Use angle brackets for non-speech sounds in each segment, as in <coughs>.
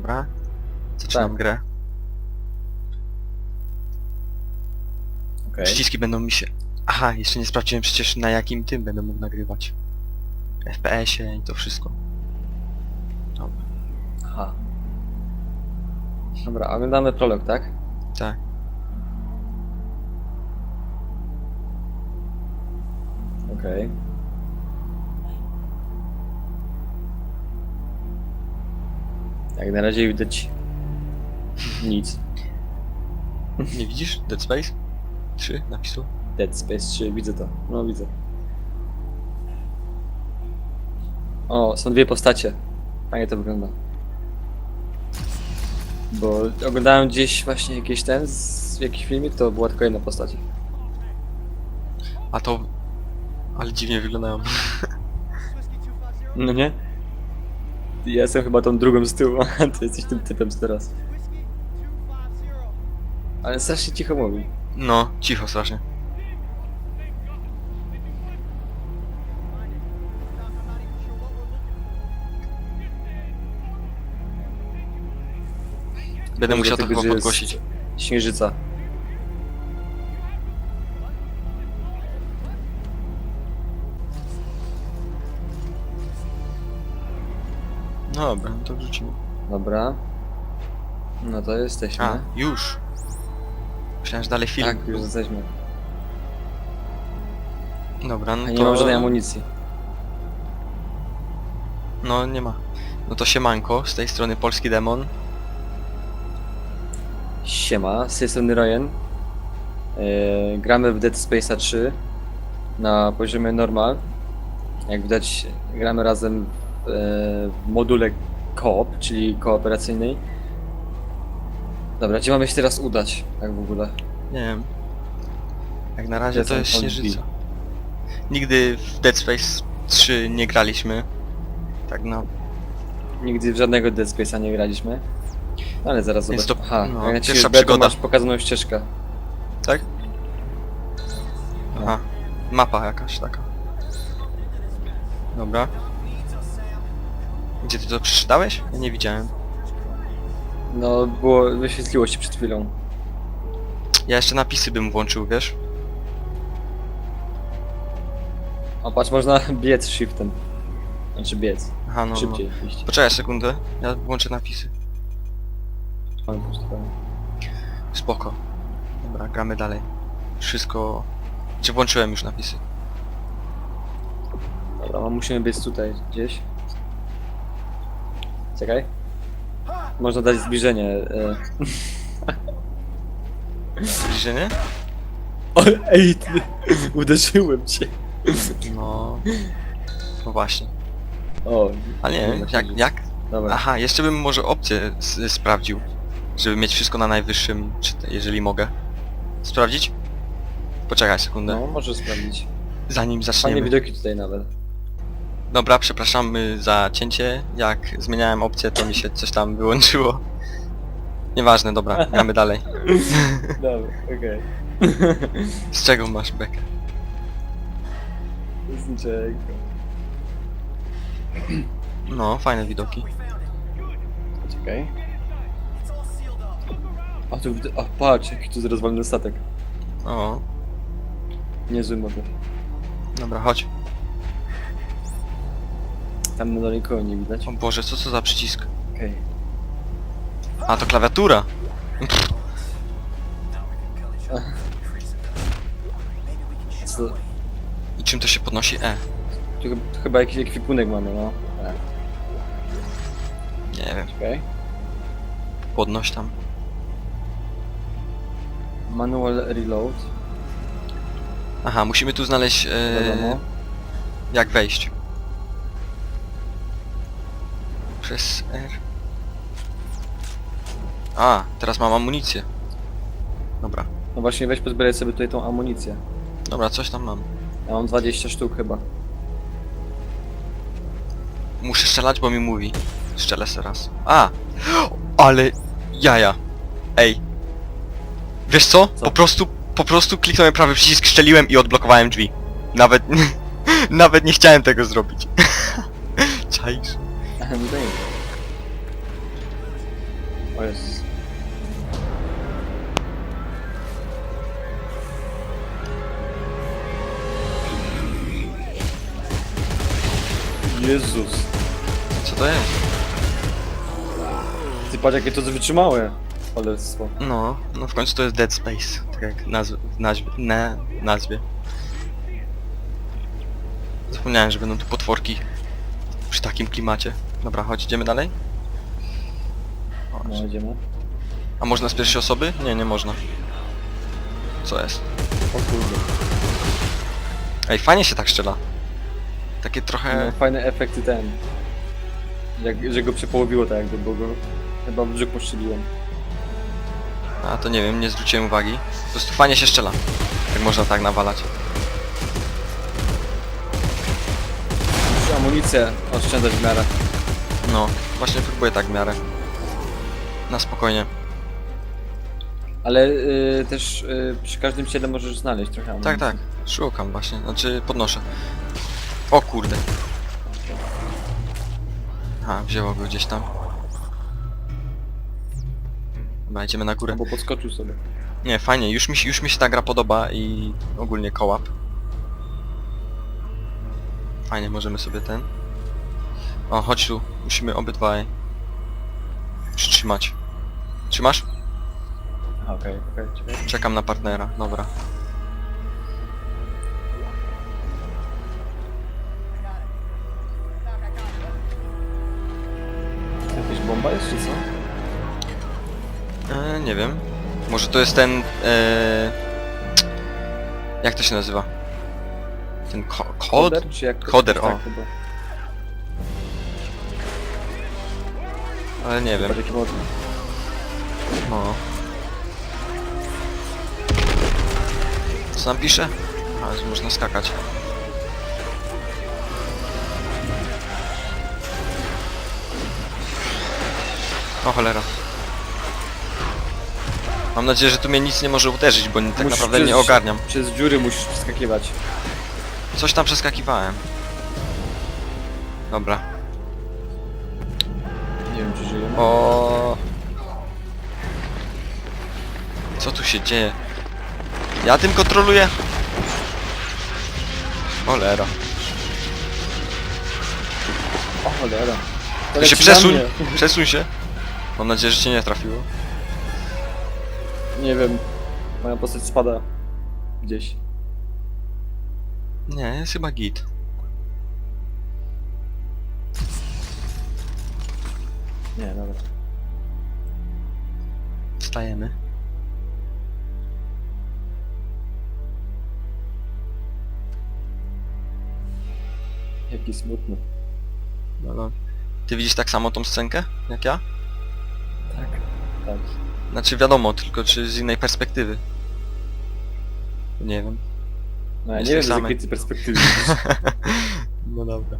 Dobra. Zaczynam Tak. grę. Okej. Przyciski będą mi się... Aha, jeszcze nie sprawdziłem przecież na jakim tym będę mógł nagrywać. FPS-ie i to wszystko. Dobra, Aha. Dobra, oglądamy prolog, tak? tak. Okej. Jak na razie widać nic. Nie widzisz? Dead Space? 3 napisu? Dead Space 3, widzę to. No widzę. O, są dwie postacie. Fajnie to wygląda. Bo oglądałem gdzieś właśnie jakiś ten, z, jakiś filmik, to była tylko jedna postać. A to... Ale dziwnie wyglądają. <laughs> No nie? Ja jestem chyba tą drugą z tyłu, <laughs> a ty jesteś tym typem z teraz. Ale strasznie cicho mówi. No, cicho strasznie. Będę musiał to dlatego, chyba że jest podgłosić. Śnieżyca. Dobra, no to wrzucimy. Dobra. No to jesteśmy. A, już. Myślałem, że dalej film. tak, już jesteśmy. Dobra, no A nie to... mam żadnej amunicji. No, nie ma. No to siemanko, z tej strony Polski Demon. Siema, z tej strony Ryan. Yy, gramy w Dead Space 3 na poziomie normal. Jak widać, gramy razem w, module koop, czyli kooperacyjnej. Dobra, gdzie mamy się teraz udać, tak w ogóle? Nie wiem. Jak na razie To jest śnieżyca. Nigdy w Dead Space 3 nie graliśmy. Tak no. Nigdy w żadnego Dead Space'a nie graliśmy. Ale zaraz Więc zobaczymy. to, Aha, no, jak na pierwsza to przygoda. masz pokazaną ścieżkę. Tak? No. Aha. Mapa jakaś taka. Dobra. Gdzie ty to przeczytałeś? Ja nie widziałem. No, było, wyświetliło się przed chwilą. Ja jeszcze napisy bym włączył, wiesz? O, patrz, można biec shiftem. Znaczy biec. Aha, no, no. Szybciej. Poczekaj sekundę, ja włączę napisy. Spoko. Dobra, gramy dalej. Wszystko... Czy włączyłem już napisy? Dobra, no musimy biec tutaj gdzieś. Czekaj. Można dać zbliżenie. E... <laughs> Zbliżenie? O, ej, ty, uderzyłem cię. No... No właśnie. O, A nie, jak, jak? dobra. Aha, jeszcze bym może opcję s- sprawdził. Żeby mieć wszystko na najwyższym, czy te, jeżeli mogę. Sprawdzić? Poczekaj sekundę. No, możesz sprawdzić. Zanim Fajne zaczniemy. widoki tutaj nawet. Dobra, przepraszamy za cięcie. Jak zmieniałem opcję, to mi się coś tam wyłączyło. Nieważne, dobra, gramy dalej. <laughs> Dobra, okej. <laughs> Z czego masz bekę? Z niczego. No, fajne widoki. Czekaj. A tu, wid- a patrz, jaki tu jest rozwalony statek. O, Niezły motyw. dobra, chodź. Tam na nie widać. O Boże, co to za przycisk? Okej. A, to klawiatura. Co? I czym to się podnosi? E. Tu, tu chyba jakiś ekwipunek mamy, no. Tak. Nie wiem, Okej. podnoś tam. Manual reload. Aha, musimy tu znaleźć... E, Wiadomo. jak wejść. Przez R. A, teraz mam amunicję. Dobra, No właśnie weź pozbieraj sobie tutaj tą amunicję. dobra, coś tam mam. Ja mam 20 sztuk chyba. Muszę strzelać, bo mi mówi. Strzelę se raz. A! <gasps> Ale jaja. Ej. Wiesz co? Co? Po prostu, po prostu kliknąłem prawy przycisk, strzeliłem i odblokowałem drzwi. Nawet, <laughs> nawet nie chciałem tego zrobić. <laughs> Czaisz? No to nie. O Jezus. Jezus. Co to jest? Ty patrz jakie to wytrzymałe. Cholerstwo. No, no w końcu to jest Dead Space, tak jak nazw w nazwie, ne, nazwie. Zapomniałem, że będą tu potworki przy takim klimacie. Dobra, chodź, idziemy dalej? Chodź. No idziemy. A można z pierwszej osoby? Nie, nie można. Co jest? O kurde. Ej, fajnie się tak strzela. Takie No, trochę... fajne efekty ten. Jak, że go przepołowiło tak jakby, bo go chyba brzuch postrzeliłem. A to nie wiem, nie zwróciłem uwagi. Po prostu fajnie się strzela. Jak można tak nawalać. Muszę amunicję oszczędzać w miarę. No, właśnie próbuję tak w miarę. Na spokojnie. Ale y, też y, przy każdym ciele możesz znaleźć trochę amunicji. Tak, tak. Szukam właśnie, znaczy podnoszę. O kurde. A, wzięło go gdzieś tam. Dobra, idziemy na górę. Bo podskoczył sobie. Nie, fajnie, już mi, się- już mi się ta gra podoba i ogólnie kołap. Fajnie, możemy sobie ten... O, chodź tu, musimy obydwaj przytrzymać. Trzymasz? Okej, okej, czekaj. Czekam na partnera, dobra. Jakaś bomba jest czy co? E, nie wiem. Może to jest ten... E, jak to się nazywa? Ten ko kod? Koder? Czy jak Koder, tak, o. Chyba. Ale nie wiem. Patrz jaki mocny. No. Co tam pisze? A, że można skakać. O cholera. Mam nadzieję, że tu mnie nic nie może uderzyć, bo tak Musisz naprawdę nie przez- ogarniam. Przez dziury musisz wskakiwać. Coś tam przeskakiwałem. Dobra. O. Co tu się dzieje? Ja tym kontroluję. Cholera. O cholera. To się leci na przesuń. mnie. <laughs> Przesuń się. Mam nadzieję, że cię nie trafiło. Nie wiem. Moja postać spada. Gdzieś. Nie, jest chyba git. Nie, dobra. Stajemy. Jaki smutny. Dobra. Ty widzisz tak samo tą scenkę, jak ja? Tak. Tak. Znaczy wiadomo, tylko czy z innej perspektywy. Nie wiem. No ja nie wiem z same. jakiej ty perspektywy. <laughs> no dobra.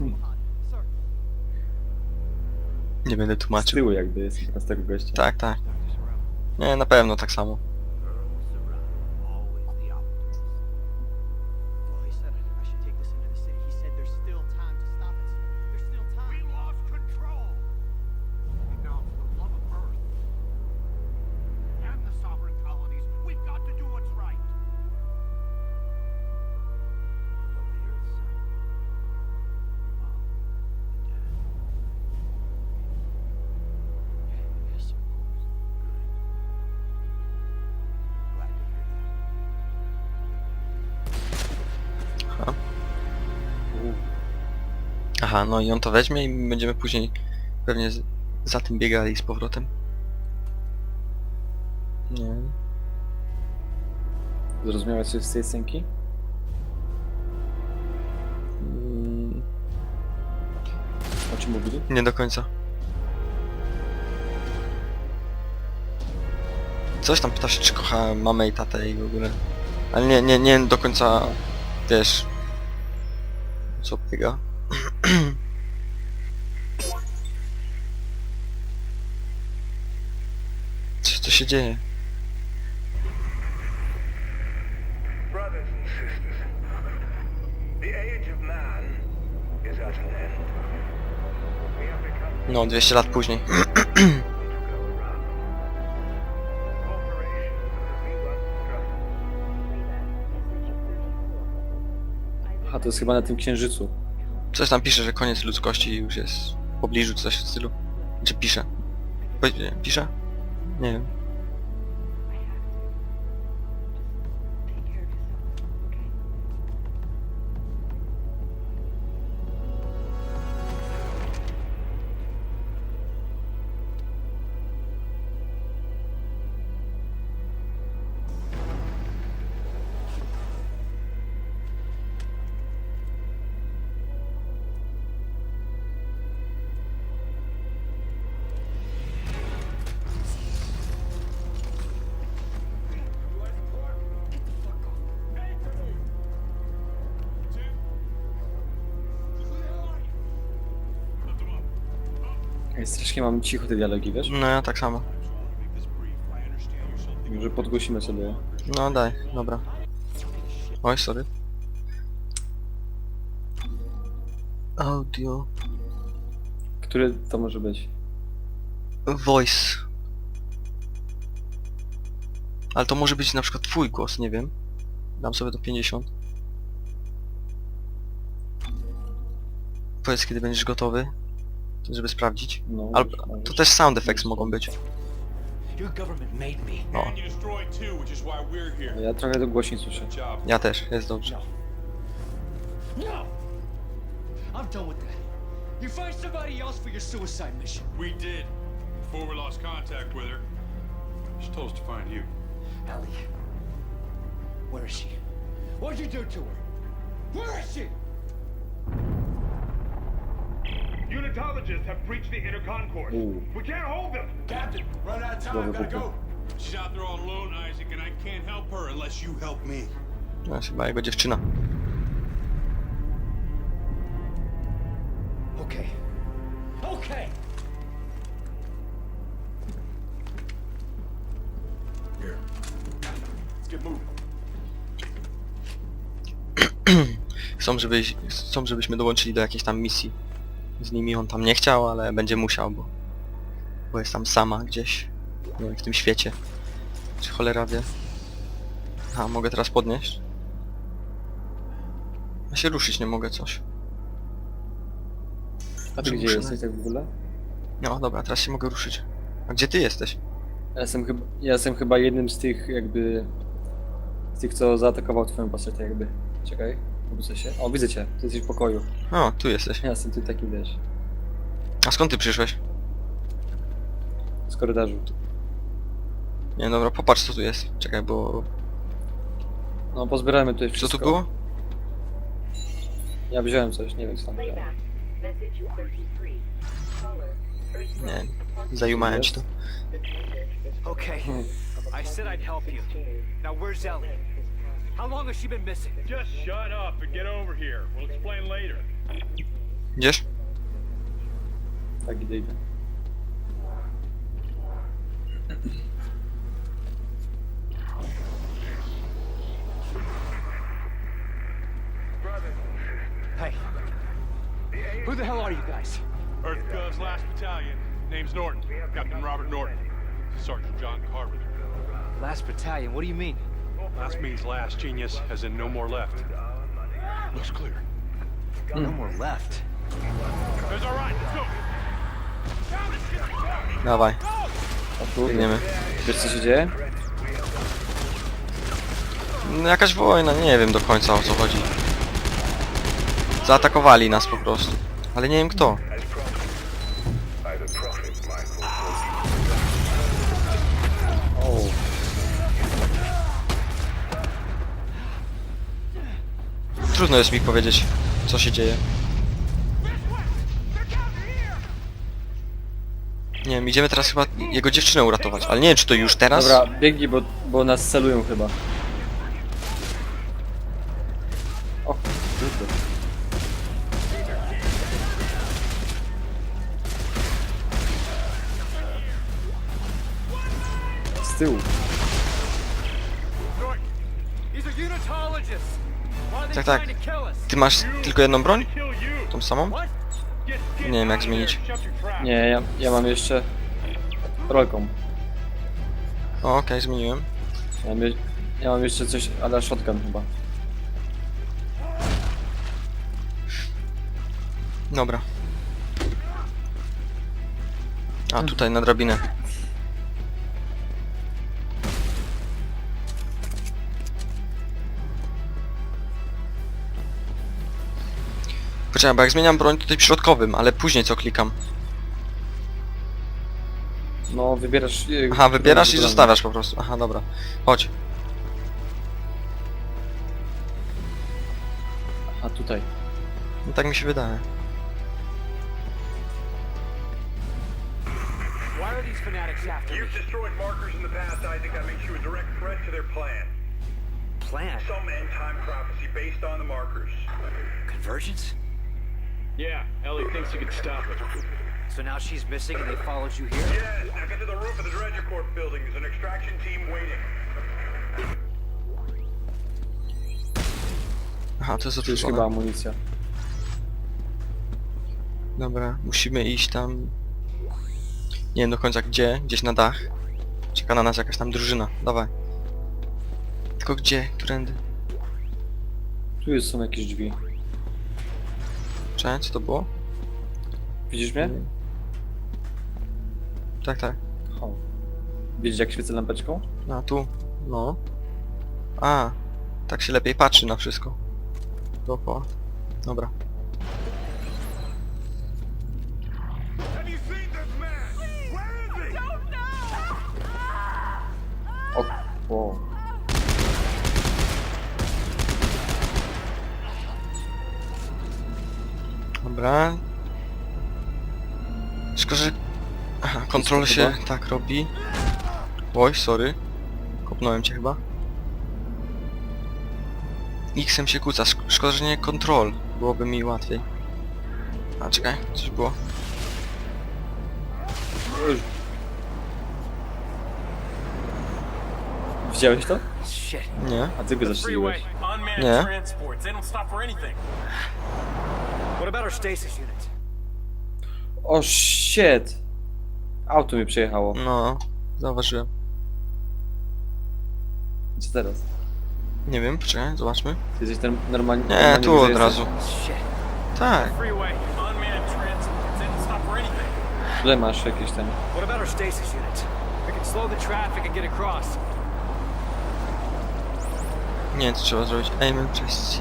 <laughs> Nie będę Z tłumaczył. tyłu jakby jest z tego gościa. Tak, tak. Nie, na pewno tak samo. Aha, no i on to weźmie i będziemy później pewnie z, za tym biegali z powrotem. Nie. Zrozumiałeś coś z tej scenki? Mm, O czym mówili? nie do końca. Coś tam pyta się, czy kocha mamę i tatę i w ogóle. Ale nie, nie, nie do końca wiesz. Co biega. <clears throat> Co to się dzieje? No, 200 lat później. <coughs> A to jest chyba na tym księżycu. Coś tam pisze, że koniec ludzkości już jest w pobliżu, coś w stylu. Czy pisze? Pisze? Nie wiem. Ej, strasznie mam cicho te dialogi, wiesz? No ja tak samo. Może podgłosimy sobie. No daj, dobra. Oj, sorry. Audio. Który to może być? Voice. Ale to może być na przykład twój głos, nie wiem. Dam sobie do 50. Powiedz kiedy będziesz gotowy, żeby sprawdzić. No, Albo możesz. to też sound effects mogą być. Your government made me. No, And you destroyed too, which is why we're here. Ja trochę to głośniej słyszę. Good job. ja też, jest dobrze. No! I'm done with that. You find somebody else for your suicide mission. We did. Before we lost contact with her. She told us to find you. Ellie. Where is she? What'd you do to her? Where is she? Unitologists have breached the inner concourse. Ooh. We can't hold them. Captain, run out of time. Dobra, Gotta go. She's out there all alone, Isaac, and I can't help her unless you help me. To jest chyba jego dziewczyna. Okay. Okay! Here. Let's get moving. Chcą, żebyś, chcą, żebyśmy dołączyli do jakiejś tam misji. Z nimi on tam nie chciał, ale będzie musiał, bo, bo jest tam sama gdzieś. Nie wiem, w tym świecie. Czy cholera wie. A, mogę teraz podnieść? Ja się ruszyć nie mogę coś. A ty Że gdzie muszę jesteś tak w ogóle? No dobra, teraz się mogę ruszyć. A gdzie ty jesteś? Ja jestem, chyba, ja jestem chyba jednym z tych jakby... Z tych, co zaatakował twoją postać jakby. Czekaj, obrócę się. O, widzę cię. Ty jesteś w pokoju. O, tu jesteś. Ja jestem tu takim, wiesz, A skąd ty przyszłeś? z korytarzu. Nie, dobra, popatrz co tu jest. Czekaj, bo... No, pozbieramy tutaj Co wszystko. tu było? Ja wziąłem coś, nie wiem co tam wziąłem. Playback. Message 33. Caller. First Nie, zajumałem ci to. Okay. I said I'd help you. Now where's Ellie? How long has she been missing? Just shut up and get over here. We'll explain later. Idziesz? Tak, idę, idę. Hey. Who the hell are you guys? Earth Gov's last battalion. Name's Norton. Captain Robert Norton. Sergeant John Carver. Last battalion, what do you mean? Last means last, genius, as in no more left. Looks clear. No more left. Right. Let's go. Dawaj, O kurde. biegniemy. Wiesz co się dzieje? No jakaś wojna, nie wiem do końca o co chodzi. Zaatakowali nas po prostu. Ale nie wiem kto. Trudno jest mi powiedzieć, co się dzieje. Nie wiem, idziemy teraz chyba jego dziewczynę uratować, ale nie wiem czy to już teraz? dobra, biegnij, bo, bo nas celują chyba. O, kurde. Z tyłu. Tak, tak. Ty masz tylko jedną broń? Tą samą? Nie wiem, jak zmienić. Nie, ja, ja mam jeszcze rolką. O, okej, zmieniłem. Ja mam, je- ja mam jeszcze coś, ale shotgun chyba. Dobra. A tutaj na drabinę. Poczekaj, bo jak zmieniam broń to tym środkowym, ale później co klikam. No, wybierasz... e, Aha, wybierasz i którą zostawiasz po prostu. Aha, dobra. Chodź. A tutaj. No tak mi się wydaje. Why are these fanatics after me? You've destroyed markers in the past, Isaac. That makes you a direct threat to their plan. Plan? Some end-time prophecy based on the markers. Convergence? Yeah, Ellie thinks you could stop it. So now she's missing and they followed you here? Yes, now get to the roof of the Dredger Corp building. There's an extraction team waiting. Aha, to jest Tu jest chyba amunicja. Dobra, musimy iść tam... Nie wiem do końca gdzie, gdzieś na dach. Czeka na nas jakaś tam drużyna. Dawaj. Tylko gdzie? Którędy? Tu jest, są jakieś drzwi. Cześć, co to było? Widzisz mnie? Tak, tak. O. Widzisz jak świecę lampeczką? A, tu. No. A, tak się lepiej patrzy na wszystko. Dookoła. Dobra. Dobra. Szkoda, że... Aha, kontrol się tak robi. Oj, sorry. Kopnąłem cię chyba. X-em się kłóca. Szk- Szkoda, że nie kontrol. Byłoby mi łatwiej. A, czekaj. Coś było. Widziałeś to? Shit. Nie. A ty go zastrzeliłeś. Unmanned What about our stasis unit? O shit! Auto mi przejechało. No. Zauważyłem. Co teraz? Nie wiem, poczekaj, zobaczmy. Ty jesteś ten normalnie... Nie, normalnie tu od razu. Shit. Tak. Tutaj masz jakieś ten... What about our stasis unit? We can slow the traffic and get across. Nie co trzeba zrobić. Aim przez C.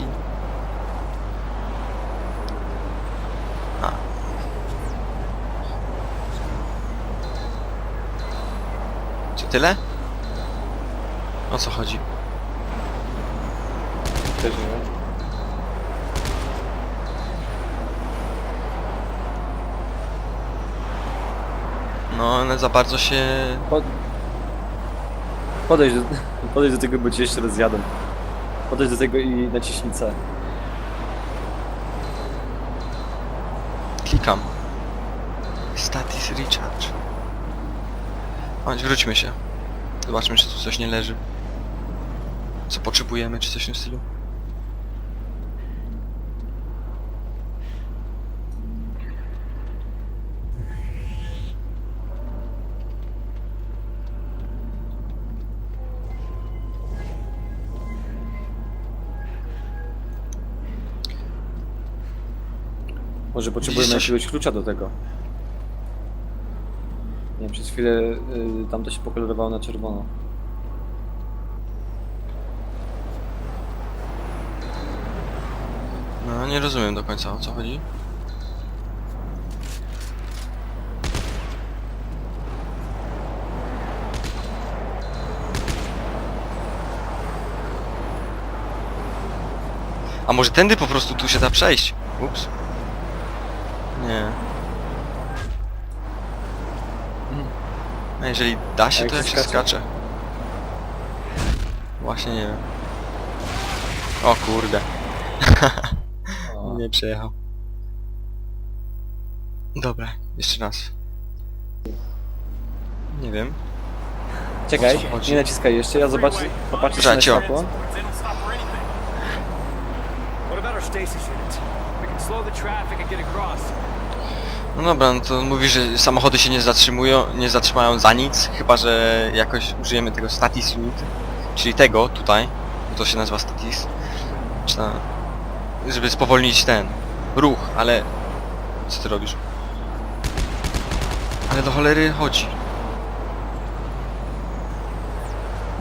tyle? O co chodzi? Też nie No, one za bardzo się... Pod... Podejdź do... Podejdź do tego, bo cię jeszcze raz zjadą. Podejdź do tego i naciśnij C. Klikam. Status recharge. Chodź, wróćmy się. Zobaczmy, czy tu coś nie leży. Co potrzebujemy, czy coś w tym stylu. Może potrzebujemy coś? jakiegoś klucza do tego. Przez chwilę y, tam to się pokolorowało na czerwono. No, nie rozumiem do końca o co chodzi. A może tędy po prostu tu się da przejść? Ups. Nie. A jeżeli da się, jak to jak się skacze? skacze? Właśnie nie wiem. O kurde. O, <laughs> Nie przejechał. Dobra, jeszcze raz. Nie wiem. Czekaj, o co chodzi? nie naciskaj jeszcze, ja zobaczę, popatrzę na cio. światło. They don't stop for anything. What about our stasis unit? We can slow the traffic and get across. No dobra, no to mówi, że samochody się nie zatrzymują, nie zatrzymają za nic, chyba że jakoś użyjemy tego statis unit, czyli tego tutaj, bo to się nazywa statis, czy żeby spowolnić ten ruch, ale Co ty robisz? Ale do cholery chodzi.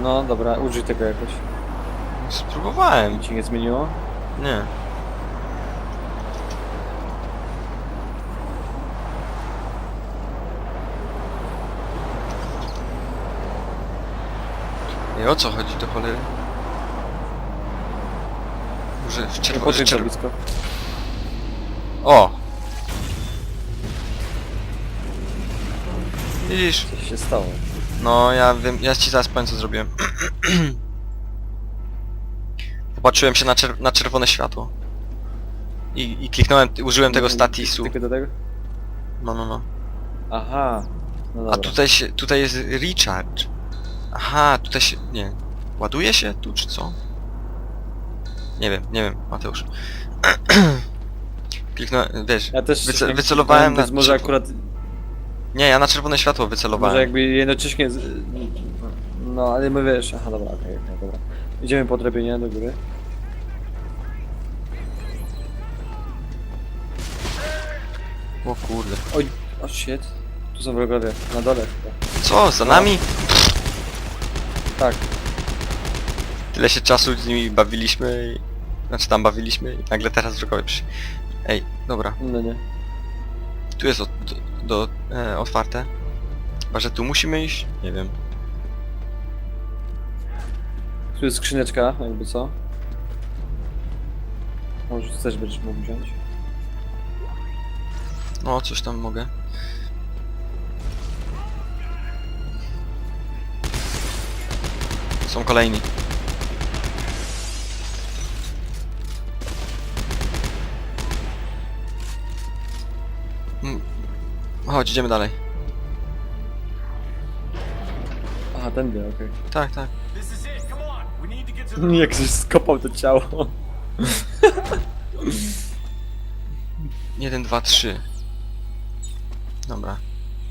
No dobra, użyj tego jakoś. Spróbowałem. Ci nie zmieniło? Nie. O co chodzi do cholery? Może w za Czerw... blisko. O! Widzisz? Coś się stało. No, ja wiem, ja ci zaraz powiem co zrobiłem. <clears throat> Popatrzyłem się na, czer na czerwone światło. I, I kliknąłem, użyłem tego statisu. Tylko do tego? No, no, no. Aha. No A dobra. tutaj się, tutaj jest recharge. Aha, tutaj się, nie. Ładuje się tu, czy co? Nie wiem, nie wiem, Mateusz. <clears throat> Kliknąłem, wiesz, Ja też wyce- wycelowałem więc na może czerwo- akurat... nie, ja na czerwone światło Może wycelowałem. jakby jednocześnie... Z... No ale my wiesz... Aha, dobra, okej, okej, dobra. Idziemy po drabinie do góry. O kurde. Oj, o shit. Tu są wrogowie, na dole chyba. Co, za nami? Tak, Tyle się czasu z nimi bawiliśmy i... Znaczy tam bawiliśmy i nagle teraz wrogowie przy... Ej, dobra. no nie. Tu jest od, do, do, e, otwarte. Chyba, że tu musimy iść? Nie wiem. Tu jest skrzyneczka, jakby co. Może też będziesz mógł wziąć. No, coś tam mogę. Są kolejni. Mm. Chodź, idziemy dalej. Aha, tędy, okej. Tak, tak. <laughs> Jak ktoś skopał to ciało. 1, 2, 3. Dobra.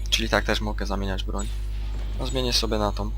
Czyli tak też mogę zamieniać broń. No zmienię sobie na tą.